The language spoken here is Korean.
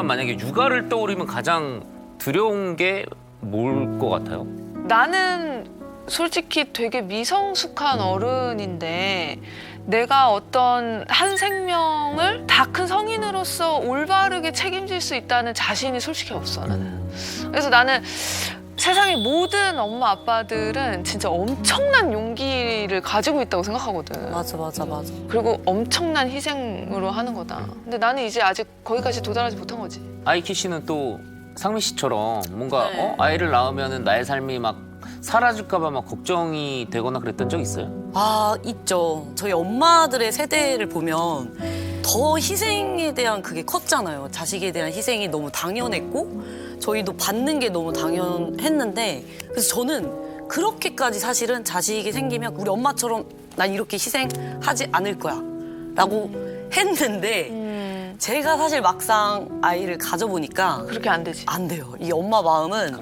그러면 만약에 육아를 떠올리면 가장 두려운 게 뭘 것 같아요? 나는 솔직히 되게 미성숙한 어른인데 내가 어떤 한 생명을 다 큰 성인으로서 올바르게 책임질 수 있다는 자신이 솔직히 없어 나는. 그래서 나는 세상의 모든 엄마 아빠들은 진짜 엄청난 용기를 가지고 있다고 생각하거든. 맞아 맞아 맞아. 그리고 엄청난 희생으로 하는 거다. 근데 나는 이제 아직 거기까지 도달하지 못한 거지. 아이키 씨는 또 상미 씨처럼 뭔가 네. 어? 아이를 낳으면 나의 삶이 막 사라질까봐 막 걱정이 되거나 그랬던 적 있어요? 아 있죠. 저희 엄마들의 세대를 보면 더 희생에 대한 그게 컸잖아요. 자식에 대한 희생이 너무 당연했고 저희도 받는 게 너무 당연했는데 그래서 저는 그렇게까지 사실은 자식이 생기면 우리 엄마처럼 난 이렇게 희생하지 않을 거야 라고 했는데 음, 제가 사실 막상 아이를 가져보니까 그렇게 안 되지. 안 돼요. 이 엄마 마음은